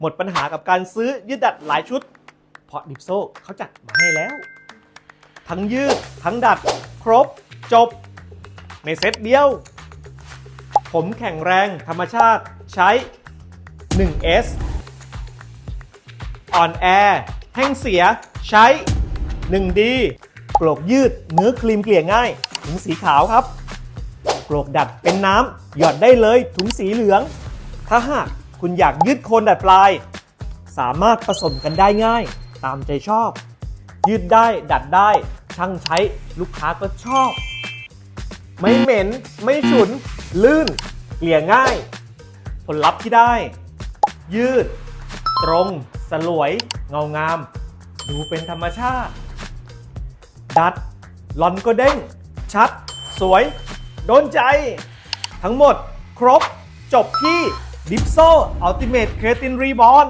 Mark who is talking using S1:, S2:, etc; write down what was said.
S1: หมดปัญหากับการซื้อยืดดัดหลายชุด เพราะดิปโซเขาจัดมาให้แล้ว ทั้งยืด ทั้งดัด ครบ จบ ในเซตเดียว ผมแข็งแรงธรรมชาติใช้ 1S อ่อนแอ แห้งเสีย ใช้ 1D โกรกยืดเนื้อครีมเกลี่ยง่าย ถุงสีขาวครับ โกรกดัดเป็นน้ำ หยอดได้เลยถุงสีเหลือง ถ้าหาก คุณอยากยืดโคนดัดปลาย สามารถผสมกันได้ง่าย ตามใจชอบ ยืดได้ดัดได้ ช่างใช้ลูกค้าก็ชอบ ไม่เหม็น ไม่ฉุน ลื่น เกลี่ยง่าย ผลลัพธ์ที่ได้ ยืด ตรง สลวย เงางาม ดูเป็นธรรมชาติ ดัดลอนก็เด้ง ชัด สวย โดนใจ ทั้งหมดครบจบที่ ดิปโซอัลติเมทเครตินรีบอน